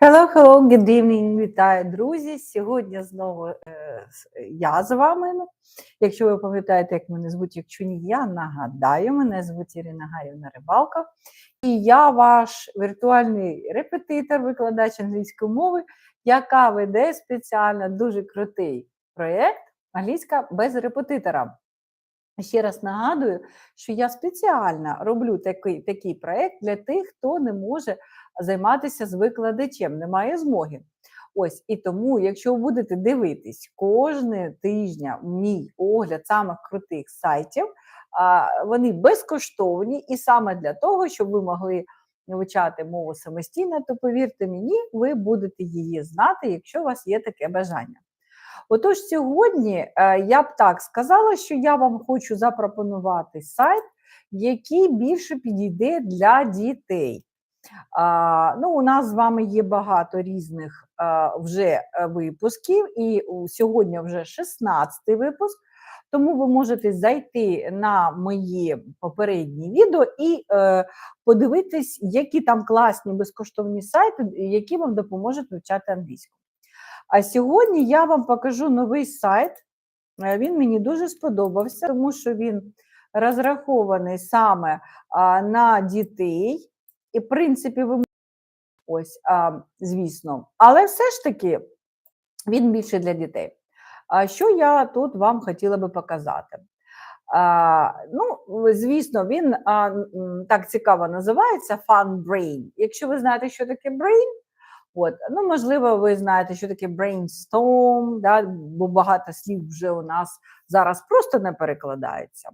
Hello, hello, good evening, вітаю, друзі. Сьогодні знову е, я з вами. Якщо ви пам'ятаєте, як мене звуть, якщо ні, я нагадаю, мене звуть Ірина Гарівна Рибалка. І я ваш віртуальний репетитор, викладач англійської мови, яка веде спеціально дуже крутий проєкт Англійська без репетитора. Ще раз нагадую, що я спеціально роблю такий, такий проєкт для тих, хто не може займатися з викладачем, немає змоги. Ось і тому, якщо ви будете дивитись кожне тижня мій огляд самих крутих сайтів, вони безкоштовні, і саме для того, щоб ви могли вивчати мову самостійно, то повірте мені, ви будете її знати, якщо у вас є таке бажання. Отож, сьогодні е, я б так сказала, що я вам хочу запропонувати сайт, який більше підійде для дітей. Ну, у нас з вами є багато різних вже е, випусків, і сьогодні вже 16 випуск. Тому ви можете зайти на мої попередні відео і е, подивитись, які там класні безкоштовні сайти, які вам допоможуть вивчати англійську. А сьогодні я вам покажу новий сайт. Е, Він мені дуже сподобався, тому що він розрахований саме на дітей. І, принципі, ви ось, а, звісно, але все ж таки він більше для дітей. А що я тут вам хотіла би показати? А, ну, звісно, він а, так цікаво називається Fun Brain. Якщо ви знаєте, що таке brain, От, ну, можливо, ви знаєте, що таке brainstorm, да, бо багато слів вже у нас зараз просто не перекладається.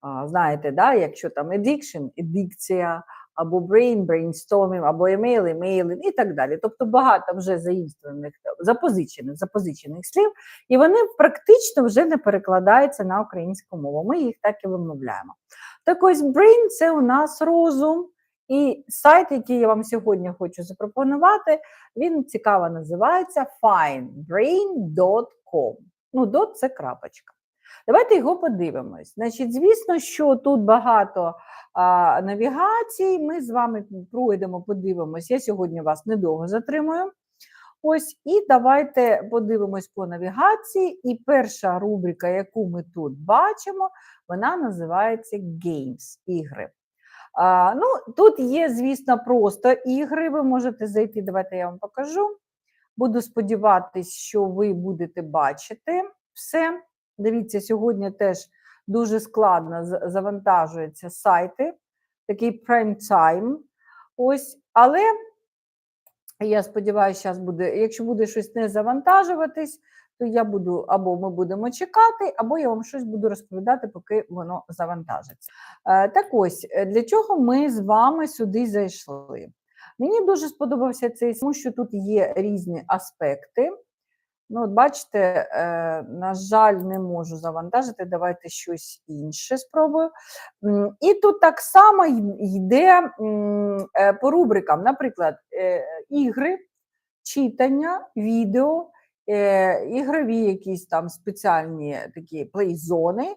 А, знаєте, да, якщо там addiction, едикція, або brain, brainstorming, або email, emailing і так далі. Тобто багато вже заімствованих, запозичених, запозичених слів, і вони практично вже не перекладаються на українську мову. Ми їх так і вимовляємо. Так ось brain – це у нас розум. І сайт, який я вам сьогодні хочу запропонувати, він цікаво називається finebrain.com. Ну, dot – це крапочка. Давайте його подивимось. Значить, звісно, що тут багато а, навігацій. Ми з вами пройдемо, подивимось. Я сьогодні вас недовго затримую. Ось, і давайте подивимось по навігації. І перша рубрика, яку ми тут бачимо, вона називається Games ігри. А, ну, тут є, звісно, просто ігри. Ви можете зайти. Давайте я вам покажу. Буду сподіватися, що ви будете бачити все. Дивіться, сьогодні теж дуже складно завантажуються сайти, такий prime time. Ось, але я сподіваюся, зараз буде, якщо буде щось не завантажуватись, то я буду або ми будемо чекати, або я вам щось буду розповідати, поки воно завантажиться. Е, Так ось, е, для чого ми з вами сюди зайшли? Мені дуже сподобався цей, тому що тут є різні аспекти. Ну, от бачите, е, на жаль, не можу завантажити. Давайте щось інше спробую. І тут так само йде е, по рубрикам, наприклад, е, ігри, читання, відео, ігрові якісь там спеціальні такі плей-зони.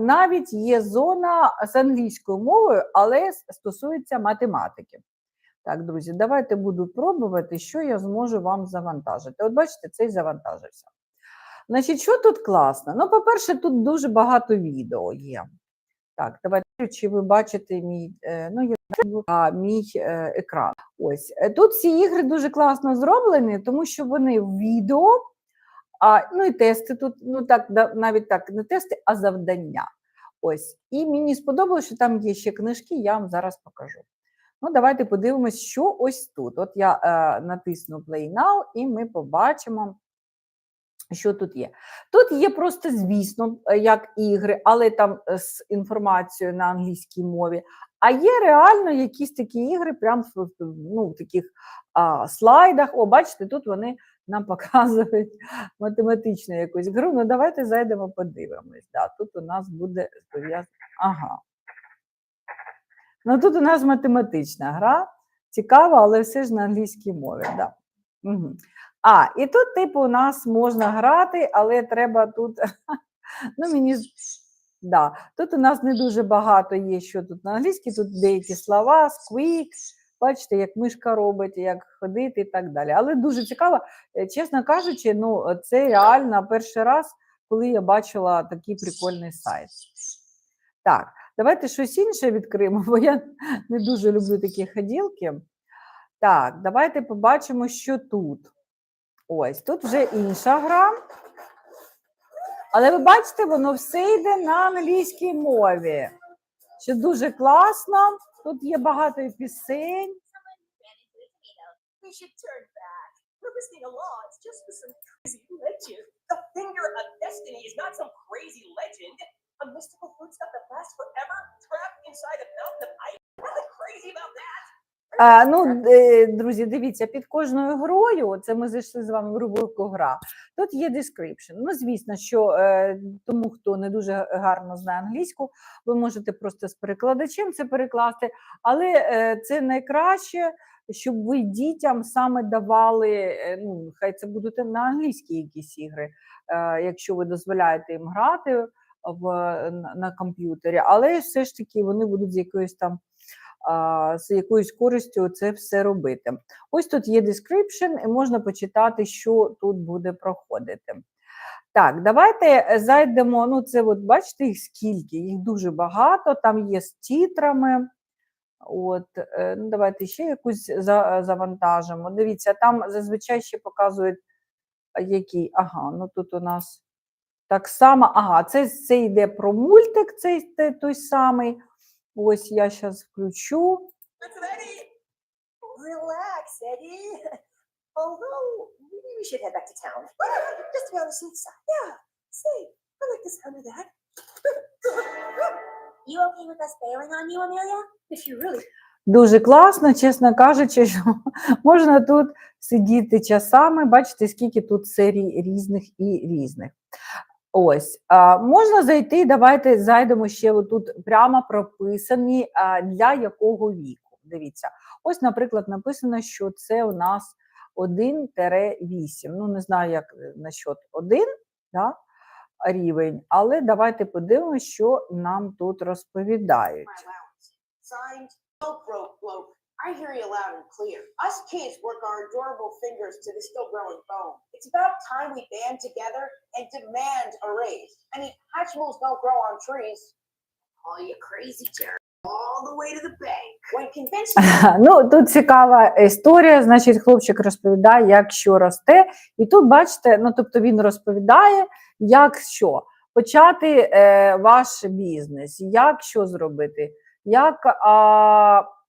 Навіть є зона з англійською мовою, але стосується математики. Так, друзі, давайте буду пробувати, що я зможу вам завантажити. От бачите, цей завантажився. Значить, що тут класно? Ну, по-перше, тут дуже багато відео є. Так, давайте, чи ви бачите мій, е, ну, я а, мій е, екран. Ось. Е, Тут ці ігри дуже класно зроблені, тому що вони в відео, а, ну і тести тут, ну так, навіть так, не тести, а завдання. Ось. І мені сподобалося, що там є ще книжки, я вам зараз покажу. Ну, давайте подивимось, що ось тут. От я е, натисну Play Now, і ми побачимо, що тут є. Тут є просто, звісно, е, як ігри, але там е, з інформацією на англійській мові. А є реально якісь такі ігри, прямо ну, в таких а, слайдах. О, бачите, тут вони нам показують математичну якусь гру. Ну, давайте зайдемо, подивимось. Да, тут у нас буде пов'язано. Ага. Ну, тут у нас математична гра. Цікава, але все ж на англійській мові. Да. Угу. А, і тут, типу, у нас можна грати, але треба тут. Ну, мені да. Тут у нас не дуже багато є, що тут на англійській, тут деякі слова, squeak. бачите, як мишка робить, як ходити і так далі. Але дуже цікаво, Е, чесно кажучи, ну це реально перший раз, коли я бачила такий прикольний сайт. Так, давайте щось інше відкриємо, бо я не дуже люблю такі ходілки. Так, давайте побачимо, що тут. Ось, тут вже інша гра. Але ви бачите, воно все йде на англійській мові. Що дуже класно. Тут є багато пісень. A mystical food stuff that lasts forever, trapped inside a mountain of ice. Nothing crazy about that. А, ну, е, друзі, дивіться, під кожною грою, це ми зайшли з вами в рубрику гра. Тут є description. Ну, звісно, що е, тому, хто не дуже гарно знає англійську, ви можете просто з перекладачем це перекласти, але е, це найкраще, щоб ви дітям саме давали, ну, хай це будуть на англійські якісь ігри, якщо ви дозволяєте їм грати в, на, на комп'ютері, але все ж таки вони будуть з якоюсь там з якоюсь користю це все робити. Ось тут є description, і можна почитати, що тут буде проходити. Так, давайте зайдемо. Ну, це от бачите їх скільки, їх дуже багато, там є з тітрами. От, е, ну, давайте ще якусь завантажимо. Дивіться, там зазвичай ще показують, які. Ага, ну тут у нас так само. Ага, це, це йде про мультик, цей той самий. Ось я зараз включу. Дуже класно, чесно кажучи, що можна тут сидіти часами, бачите, скільки тут серій різних і різних. Ось, а, можна зайти, давайте зайдемо ще отут прямо прописані а, для якого віку. Дивіться, ось, наприклад, написано, що це у нас 1-8. Ну, не знаю, як е, насчет 1 да, рівень, але давайте подивимося, що нам тут розповідають. I hear you loud and clear. Us kids work our adorable fingers to the still growing bone. It's about time we band together and demand a raise. I mean, Hatchimals don't grow on trees. call you crazy, Jerry. All the way to the bank. When convinced Ну, тут цікава історія. Значить, хлопчик розповідає, як що росте. І тут, бачите, ну тобто він розповідає, як що почати е, ваш бізнес, як що зробити, як, а, е,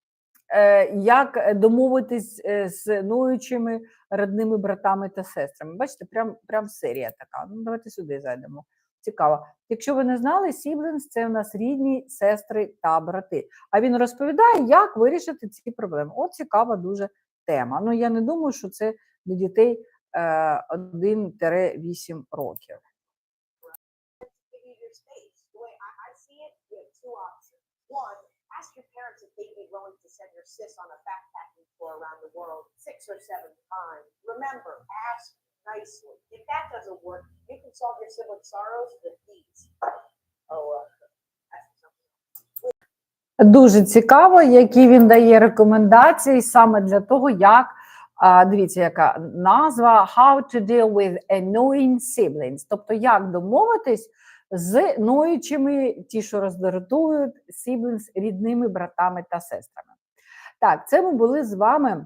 як домовитись е, з ноючими родними братами та сестрами. Бачите, прям, прям серія така. Ну, давайте сюди зайдемо. Цікаво. Якщо ви не знали, siblings – це у нас рідні сестри та брати. А він розповідає, як вирішити ці проблеми. От цікава дуже тема. Ну я не думаю, що це для дітей е, 1-8 років. give you your space. The way I, I see it, you have two options. One, ask your parents if they'd be willing to send your sis on a backpacking tour around the world six or seven times. Remember, ask nicely. If that doesn't work, you can solve your sibling sorrows with these. Oh, uh. Дуже цікаво, які він дає рекомендації саме для того, як дивіться, яка назва How to deal with annoying siblings, тобто як домовитись з ноючими, ті, що роздратують siblings, рідними братами та сестрами. Так, це ми були з вами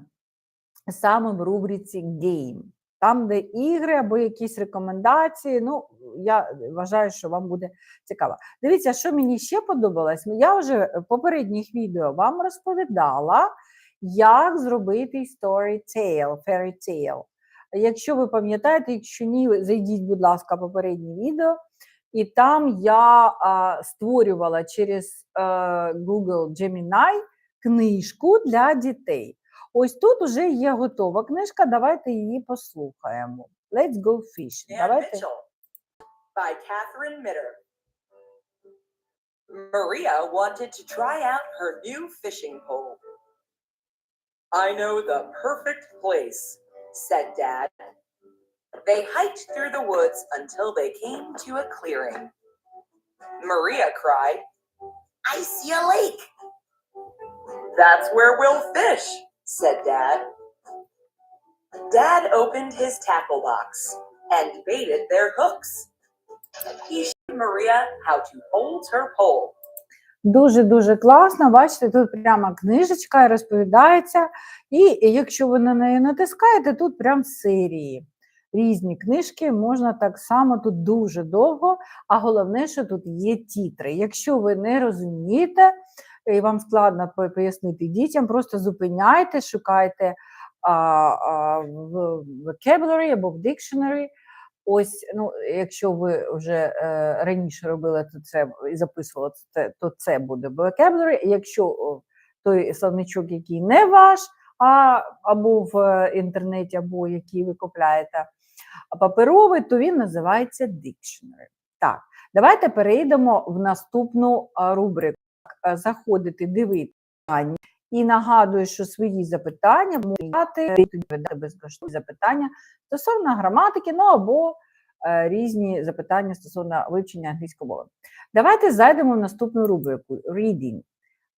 саме в рубриці Game. Там, де ігри або якісь рекомендації. Ну, я вважаю, що вам буде цікаво. Дивіться, що мені ще подобалось. Я вже в попередніх відео вам розповідала, як зробити storytale, fairy tale. Якщо ви пам'ятаєте, якщо ні, зайдіть, будь ласка, попереднє відео. І там я а, створювала через е, Google Gemini книжку для дітей. Ось тут уже є готова книжка. Давайте її послухаємо. Let's go fishing. Давайте. Mitchell by Catherine Mitter. Maria wanted to try out her new fishing pole. I know the perfect place, said Dad. They hiked through the woods until they came to a clearing. Maria cried, I see a lake. That's where we'll fish, said Dad. Dad opened his tackle box and baited their hooks. He showed Maria how to hold her pole. Дуже-дуже класно. Бачите, тут прямо книжечка розповідається. І якщо ви на неї натискаєте, тут прям серії. Різні книжки можна так само тут дуже довго, а головне, що тут є тітри. Якщо ви не розумієте і вам складно пояснити дітям, просто зупиняйте, шукайте а, а, в vocabulary або в dictionary. Ось, ну, якщо ви вже е, раніше робили то це і записували це, то це буде vocabulary. Якщо той словничок, який не ваш, а або в е, інтернеті, або який ви купляєте паперовий, то він називається dictionary. Так, давайте перейдемо в наступну рубрику. Заходити, дивитися. І нагадую, що свої запитання можете дати, безкоштовні запитання стосовно граматики, ну або е, різні запитання стосовно вивчення англійської мови. Давайте зайдемо в наступну рубрику Reading.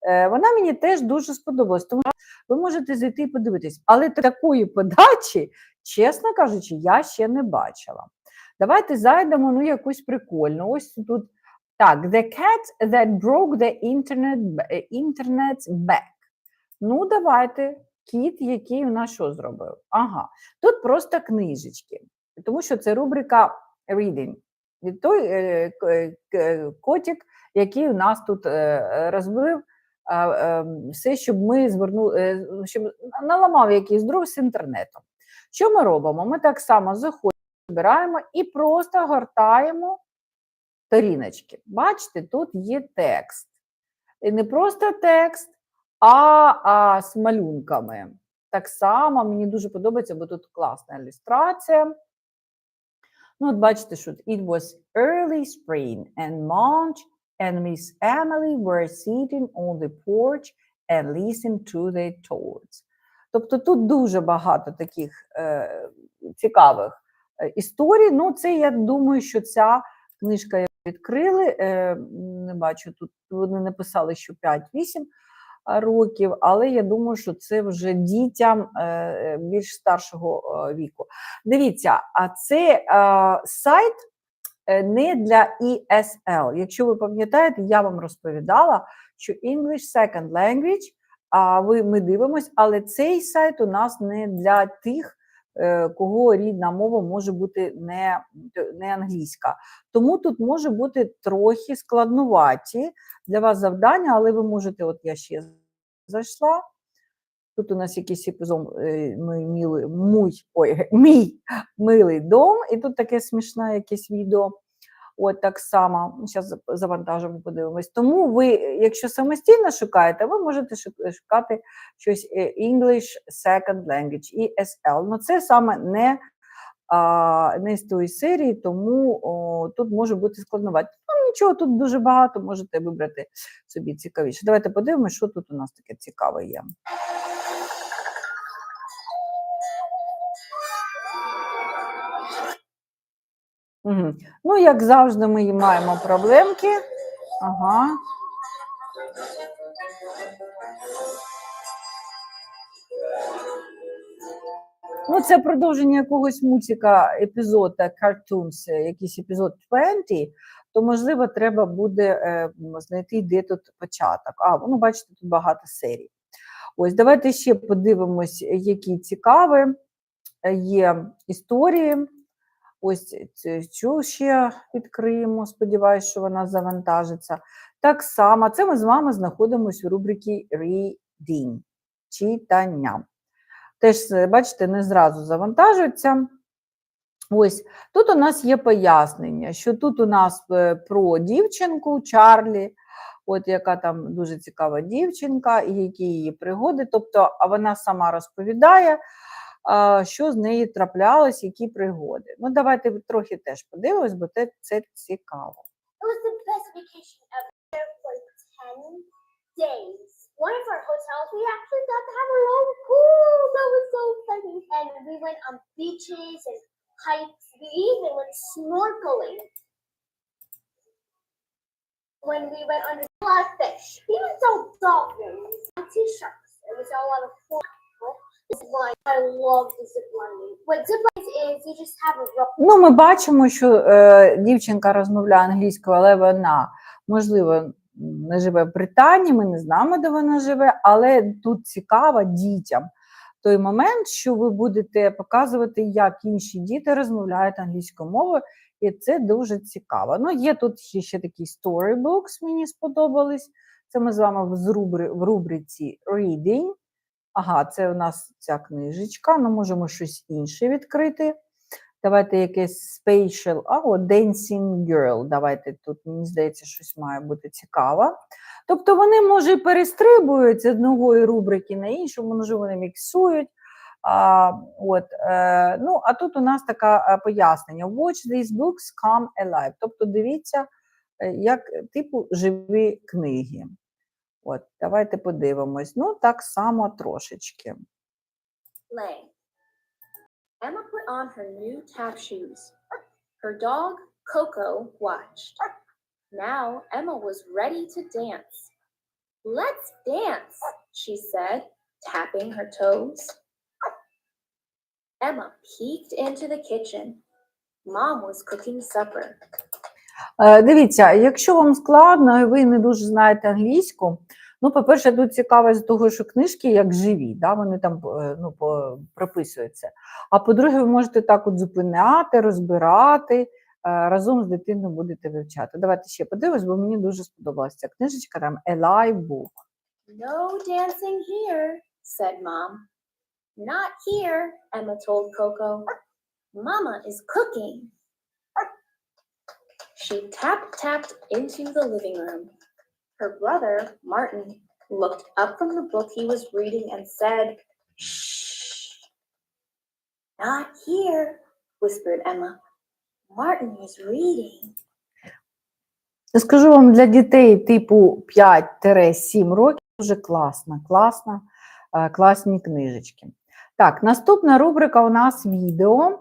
Е, вона мені теж дуже сподобалась, тому ви можете зайти і подивитись, але такої подачі, чесно кажучи, я ще не бачила. Давайте зайдемо ну, якусь прикольну. Ось тут так, The cat that broke the internet, b- е, internet's back. Ну, давайте. Кіт, який у нас що зробив? Ага, тут просто книжечки, тому що це рубрика Reading. І той е, котик, який у нас тут розбив все, щоб ми звернули, е, щоб наламав якийсь друг з інтернетом. Що ми робимо? Ми так само заходимо, збираємо і просто гортаємо сторіночки. Бачите, тут є текст. І не просто текст, а, а з малюнками. Так само мені дуже подобається, бо тут класна ілюстрація. Ну, от бачите, що it was early spring and March and Miss Emily were sitting on the porch and listened to the toads. Тобто тут дуже багато таких е, цікавих е, історій. Ну, це я думаю, що ця книжка відкрили. Е, не бачу, тут вони написали, що 5-8 років, але я думаю, що це вже дітям е, більш старшого е, віку. Дивіться, а це е, сайт е, не для ESL. Якщо ви пам'ятаєте, я вам розповідала, що English Second Language, а ви ми дивимось, але цей сайт у нас не для тих, е, кого рідна мова може бути не, не англійська. Тому тут може бути трохи складнуваті для вас завдання, але ви можете, от я ще зайшла. Тут у нас якийсь епізод е, ми міли, муй, ой, мій милий дом, і тут таке смішне якесь відео. От так само, зараз завантажимо, подивимось. Тому ви, якщо самостійно шукаєте, ви можете шукати щось е, English Second Language, ESL. Ну це саме не, а, не з тої серії, тому о, тут може бути складновато. Ну нічого, тут дуже багато, можете вибрати собі цікавіше. Давайте подивимося, що тут у нас таке цікаве є. Угу. Ну, як завжди, ми маємо проблемки. Ага. Ну, це продовження якогось мультика, епізода Cartoons, якийсь епізод 20, то, можливо, треба буде е, знайти, де тут початок. А, ну, бачите, тут багато серій. Ось, давайте ще подивимось, які цікаві е, є історії. Ось цю ще відкриємо. Сподіваюсь, що вона завантажиться. Так само, це ми з вами знаходимося в рубриці Reading читання. Теж, бачите, не зразу завантажується. Ось тут у нас є пояснення, що тут у нас е, про дівчинку Чарлі, от яка там дуже цікава дівчинка, і які її пригоди. Тобто, а вона сама розповідає, що з нею траплялось, які пригоди. Ну, давайте трохи теж подивимось, бо це, це цікаво. It was the best vacation ever. For 10 days. One of our hotels, we actually got to have our own pool. That was so funny. And we went on beaches and hikes. We even went snorkeling. When we went under a lot of fish. Even saw dolphins. Two sharks. lot of fun. Zip line. I love Ну, ми бачимо, що е, дівчинка розмовляє англійською, але вона, можливо, не живе в Британії, ми не знаємо, де вона живе, але тут цікаво дітям той момент, що ви будете показувати, як інші діти розмовляють англійською мовою, і це дуже цікаво. Ну, є тут ще, ще такі storybooks, мені сподобались. Це ми з вами в, рубри, в рубриці Reading. Ага, це у нас ця книжечка. Ну, можемо щось інше відкрити. Давайте якесь spatial, а от Dancing Girl. Давайте тут, мені здається, щось має бути цікаво. Тобто вони, може, перестрибують з одної рубрики на іншу, може, вони міксують. А, от, е, ну, а тут у нас таке пояснення: Watch these books come alive. Тобто дивіться, е, як типу живі книги. От, давайте подивимось. Ну, так само трошечки. Lay. Emma put on her new tap shoes. Her dog, Coco, watched. Now Emma was ready to dance. Let's dance, she said, tapping her toes. Emma peeked into the kitchen. Mom was cooking supper. Е, Дивіться, якщо вам складно і ви не дуже знаєте англійську, ну, по-перше, тут цікаво з того, що книжки як живі, да, вони там е, ну, прописуються. А по-друге, ви можете так от зупиняти, розбирати, е, разом з дитиною будете вивчати. Давайте ще подивимось, бо мені дуже сподобалася ця книжечка, там Live Book. No dancing here, said Mom. Not here, Emma told Coco. Mama is cooking. She tap tapped into the living room. Her brother, Martin, looked up from the book he was reading and said, Shh. Not here, whispered Emma. Martin is reading. Скажу вам, для дітей типу 5-7 років дуже класна, класна, е, класні книжечки. Так, наступна рубрика у нас відео.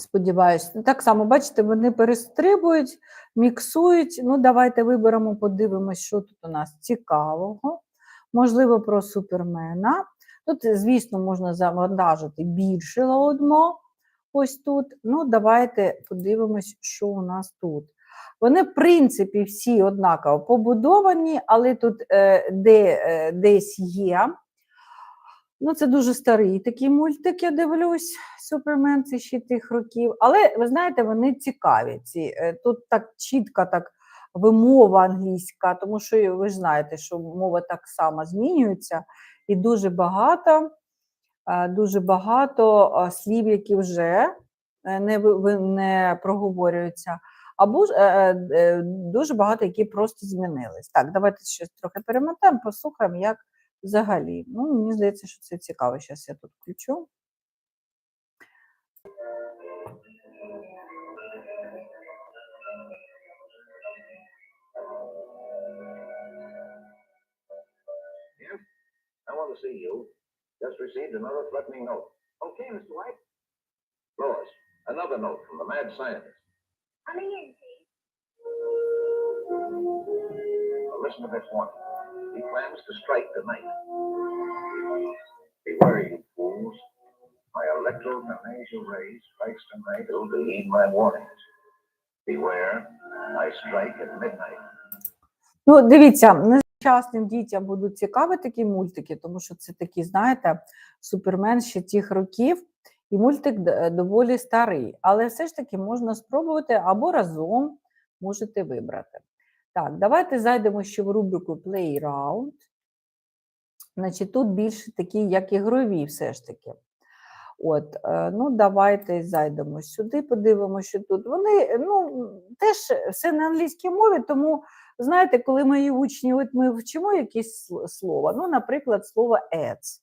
Сподіваюсь, ну, так само, бачите, вони перестрибують, міксують. Ну, давайте виберемо, подивимось, що тут у нас цікавого. Можливо, про супермена. Тут, звісно, можна завантажити більше лоудмо. Ось тут. Ну, давайте подивимось, що у нас тут. Вони, в принципі, всі однаково побудовані, але тут е, де, е, десь є. Ну, це дуже старий такий мультик, я дивлюсь. Супермен це ще тих років. Але ви знаєте, вони цікаві. Ці. е, Тут так чітка так вимова англійська, тому що ви ж знаєте, що мова так само змінюється, і дуже багато, е, дуже багато е, слів, які вже не, не проговорюються. Або ж дуже багато, які просто змінились. Так, давайте ще трохи перемотаємо, послухаємо, як взагалі. Ну, мені здається, що це цікаво. Зараз я тут включу. I want to see you. Just received another threatening note. Okay, Mr. White. Lois, another note from the mad scientist. Coming in, please. Listen to this one. He plans to strike tonight. Beware, you fools. My electromagnetic rays strikes tonight. It'll heed my warnings. Beware, I strike at midnight. Ну, дивіться, нещасним дітям будуть цікаві такі мультики, тому що це такі, знаєте, супермен ще тих років, і мультик доволі старий. Але все ж таки можна спробувати або разом можете вибрати. Так, давайте зайдемо ще в рубрику Playround. Значить, тут більше такі, як ігрові, все ж таки. От, е, ну, давайте зайдемо сюди, подивимося, що тут. Вони ну, теж все на англійській мові, тому знаєте, коли мої учні, от ми вчимо якесь сл- слово, ну, наприклад, слово ads,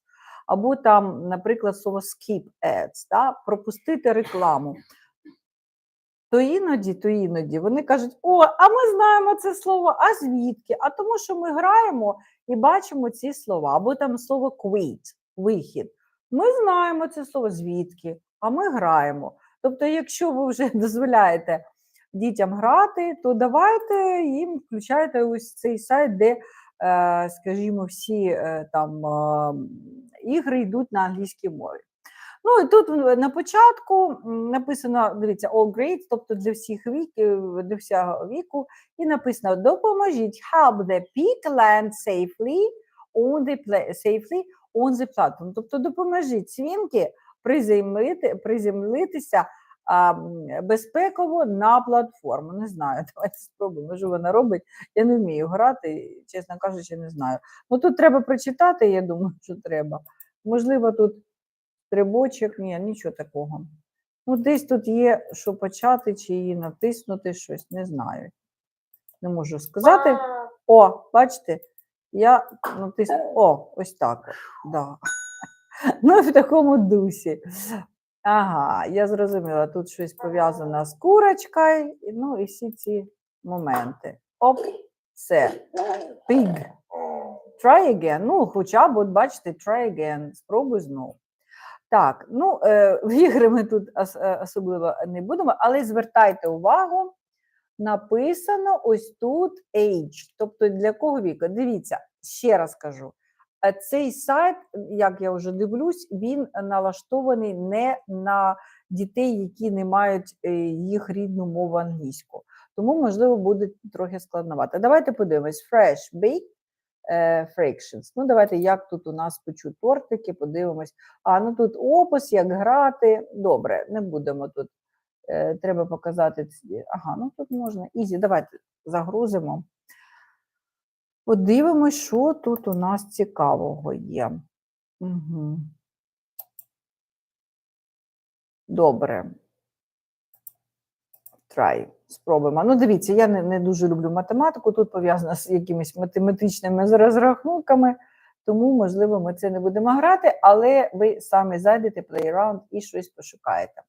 або там, наприклад, слово skip ads, да, пропустити рекламу. То іноді, то іноді вони кажуть: о, а ми знаємо це слово, а звідки? А тому, що ми граємо і бачимо ці слова, або там слово quit, вихід. Ми знаємо це слово звідки, а ми граємо. Тобто, якщо ви вже дозволяєте дітям грати, то давайте їм включайте ось цей сайт, де е, скажімо, всі е, там е, ігри йдуть на англійській мові. Ну і тут е, на початку написано, дивіться, all grades, тобто для всіх віків, для всього віку, і написано: допоможіть help the pig land safely on the safely on the platform. Тобто допоможіть свінки приземлити, приземлитися а, безпеково на платформу. Не знаю, давайте спробуємо. Може, вона робить. Я не вмію грати, чесно кажучи, не знаю. Ну тут треба прочитати, я думаю, що треба. Можливо, тут стрибочок, ні, нічого такого. Ну, десь тут є, що почати, чи її натиснути щось, не знаю. Не можу сказати. О, бачите, я натисну. О, ось так. Да. Ну, в такому дусі. Ага, я зрозуміла, тут щось пов'язане з курочкою, ну і всі ці моменти. Оп, все. Pig. Try again. Ну, хоча б, от бачите, try again. Спробуй знову. Так, ну, е, в ігри ми тут е, особливо не будемо, але звертайте увагу, написано ось тут age, тобто для кого віку. Дивіться, ще раз кажу. е, Цей сайт, як я вже дивлюсь, він налаштований не на дітей, які не мають їх рідну мову англійську. Тому, можливо, буде трохи складновато. Давайте подивимось. Fresh baked е. Ну, давайте, як тут у нас печуть тортики, подивимось. А, ну тут опис, як грати. Добре, не будемо тут. Е, треба показати. Ага, ну тут можна. Ізі, давайте загрузимо. Подивимось, що тут у нас цікавого є. Угу. Добре. Try. Спробуємо. Ну, дивіться, я не, не дуже люблю математику, тут пов'язано з якимись математичними розрахунками, тому, можливо, ми це не будемо грати, але ви самі зайдете playground і щось пошукаєте.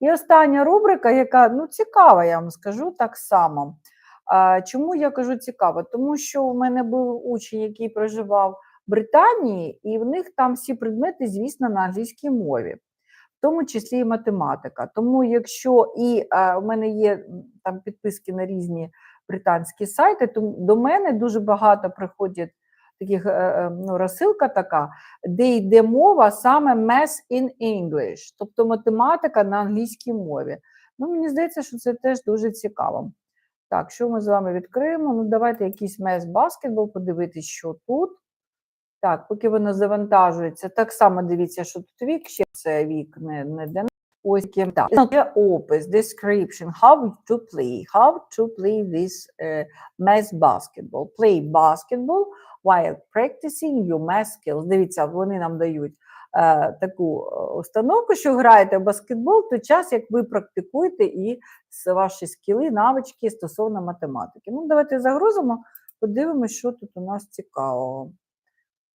І остання рубрика, яка ну, цікава, я вам скажу так само. А, чому я кажу цікаво? Тому що у мене був учень, який проживав в Британії, і в них там всі предмети, звісно, на англійській мові тому числі і математика. Тому, якщо і е, у мене є там підписки на різні британські сайти, то до мене дуже багато приходять таких е, е, ну, розсилка така, де йде мова саме Math in English, тобто математика на англійській мові. Ну, мені здається, що це теж дуже цікаво. Так, що ми з вами відкриємо? Ну, давайте якийсь мес баскетбол, подивитись, що тут. Так, поки воно завантажується, так само дивіться, що тут вік, ще це вік не, не для нас. Ось так. Є опис, description, how to play, how to play this uh, math basketball. Play basketball while practicing your math skills. Дивіться, вони нам дають е, таку е, установку, що граєте в баскетбол той час, як ви практикуєте і ваші скіли, навички стосовно математики. Ну, давайте загрузимо, подивимося, що тут у нас цікавого.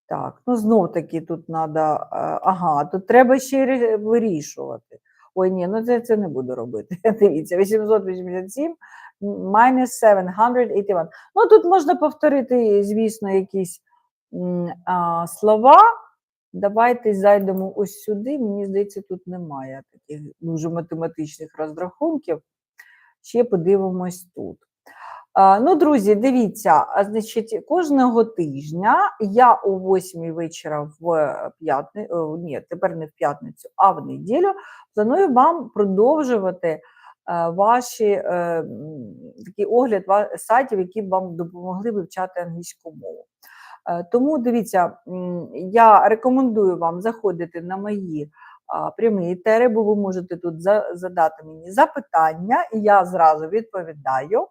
Так, ну знов таки тут треба. Ага, тут треба ще вирішувати. Ой, ні, ну це, це не буду робити. Дивіться, 887 minus 781. Ну тут можна повторити, звісно, якісь а, слова. Давайте зайдемо ось сюди. Мені здається, тут немає таких дуже математичних розрахунків. Ще подивимось тут. А, Ну, друзі, дивіться, значить, кожного тижня я о 8 вечора в п'ятницю, ні, тепер не в п'ятницю, а в неділю планую вам продовжувати е, ваші е, такий огляд сайтів, які б вам допомогли вивчати англійську мову. Е, Тому дивіться, я рекомендую вам заходити на мої прямі етери, бо ви можете тут задати мені запитання, і я зразу відповідаю.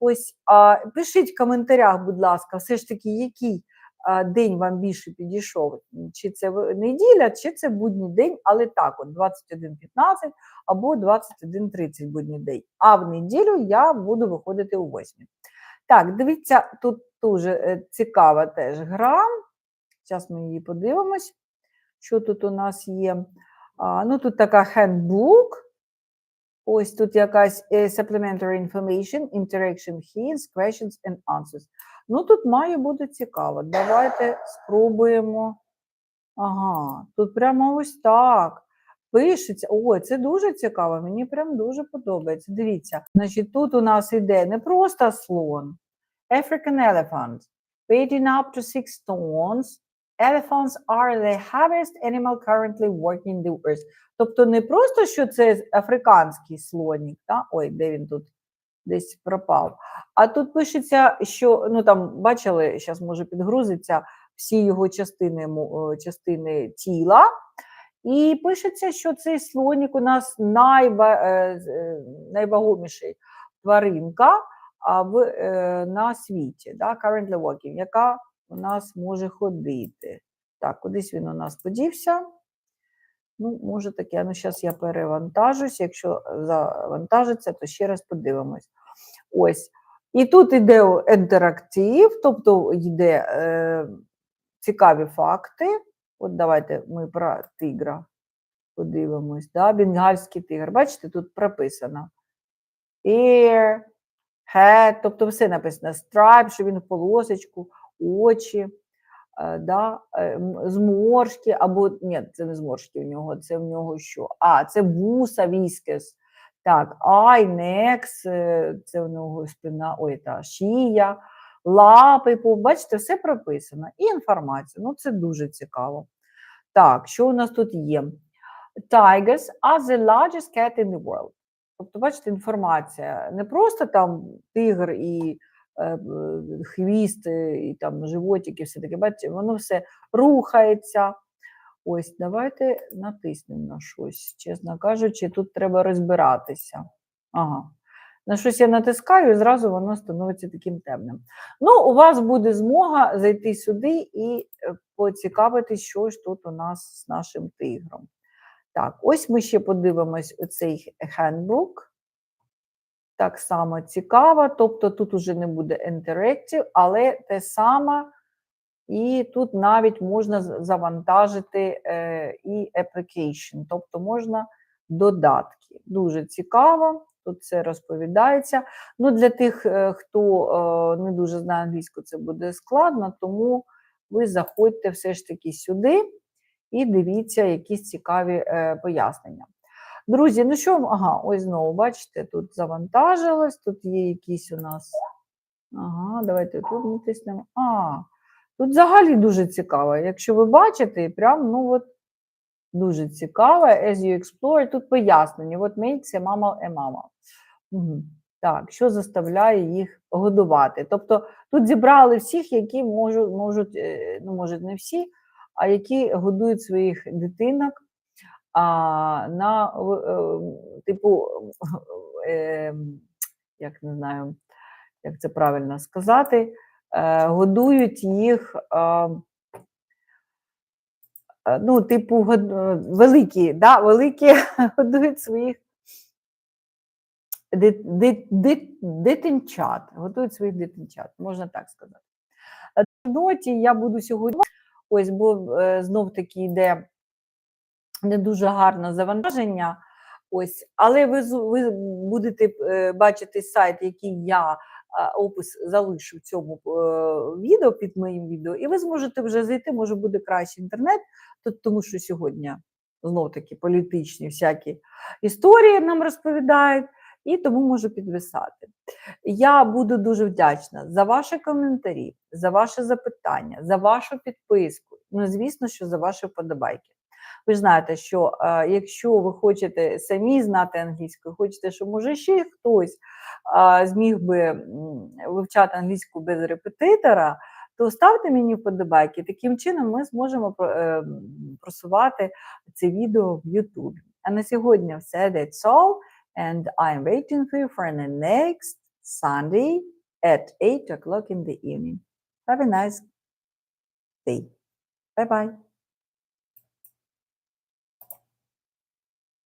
Ось а, пишіть в коментарях, будь ласка, все ж таки, який а, день вам більше підійшов, чи це неділя, чи це будній день, але так, от 21.15 або 21.30 будній день. А в неділю я буду виходити о 8. Так, дивіться, тут дуже е, цікава теж гра. Зараз ми її подивимось. Що тут у нас є? А, ну, тут така handbook. Ось тут якась е, supplementary information, interaction hints, questions and answers. Ну, тут має бути цікаво. Давайте спробуємо. Ага, тут прямо ось так. Пишеться. Ой, це дуже цікаво, мені прям дуже подобається. Дивіться, значить, тут у нас іде не просто слон, African elephant, weighing up to six tons. Elephants are the heaviest animal currently walking the earth. Тобто не просто, що це африканський слонік, та? ой, де він тут десь пропав. А тут пишеться, що ну там бачили, зараз може підгрузиться всі його частини, е, частини тіла. І пишеться, що цей слонік у нас найва, е, е, найвагоміший тваринка в, на світі, да, currently walking, яка у нас може ходити. Так, кудись він у нас подівся. Ну, може таке, ну зараз я перевантажусь. Якщо завантажиться, то ще раз подивимось. Ось. І тут йде інтерактив, тобто йде е, цікаві факти. От давайте ми про тигра подивимось. Да? Бенгальський тигр. Бачите, тут прописано. Ear, head, тобто все написано. Stripe, що він в полосочку, очі, е, да? е, зморшки, або ні, це не зморшки в нього, це в нього що? А, це вуса віскес. Так, ай, некс, е, це в нього спина, ой, та шия, лапи, бачите, все прописано. І інформація. Ну, це дуже цікаво. Так, що у нас тут є? Tigers are the largest cat in the world. Тобто, бачите, інформація не просто там тигр і хвіст, е, і там животик, все таке, бачите, воно все рухається. Ось, давайте натиснемо на щось. Чесно кажучи, тут треба розбиратися. Ага. На щось я натискаю, і зразу воно становиться таким темним. Ну, у вас буде змога зайти сюди і е, поцікавитись, що ж тут у нас з нашим тигром. Так, ось ми ще подивимось оцей хендбук. Так само цікаво, тобто тут уже не буде interactive, але те саме, і тут навіть можна завантажити е, і application, тобто можна додатки. Дуже цікаво, тут це розповідається. Ну, для тих, е, хто е, не дуже знає англійську, це буде складно, тому ви заходьте все ж таки сюди і дивіться якісь цікаві пояснення. Друзі, ну що, ага, ось знову, бачите, тут завантажилось, тут є якісь у нас. Ага, давайте тут натиснемо. А, тут взагалі дуже цікаво. Якщо ви бачите, прям, ну от, дуже цікаво, as you explore, тут пояснення. Makes a mammal a mammal. Угу. Так, що заставляє їх годувати? Тобто тут зібрали всіх, які можуть, можуть е, ну, може, не всі, а які годують своїх дитинок а, на е, типу, е, як не знаю, як це правильно сказати, е, годують їх. Е, Ну, типу, е, великі, да, великі годують своїх дит- дит- дит- дитинчат, готують своїх дитинчат, можна так сказати. Е, ноті я буду сьогодні, ось, бо е, знов таки йде не дуже гарне завантаження. Ось, але ви, ви будете е, бачити сайт, який я опис залишу в цьому е, відео під моїм відео, і ви зможете вже зайти, може буде кращий інтернет, то- тому що сьогодні знов таки політичні всякі історії нам розповідають, і тому можу підвисати. Я буду дуже вдячна за ваші коментарі, за ваші запитання, за вашу підписку. Ну, звісно, що за ваші вподобайки. Ви знаєте, що е, якщо ви хочете самі знати англійську, хочете, щоб може ще хтось е, зміг би вивчати англійську без репетитора, то ставте мені вподобайки. Таким чином ми зможемо е, просувати це відео в YouTube. А на сьогодні все. That's all. And I'm waiting for you for the next Sunday at 8 o'clock in the evening. Have a nice day. Bye bye.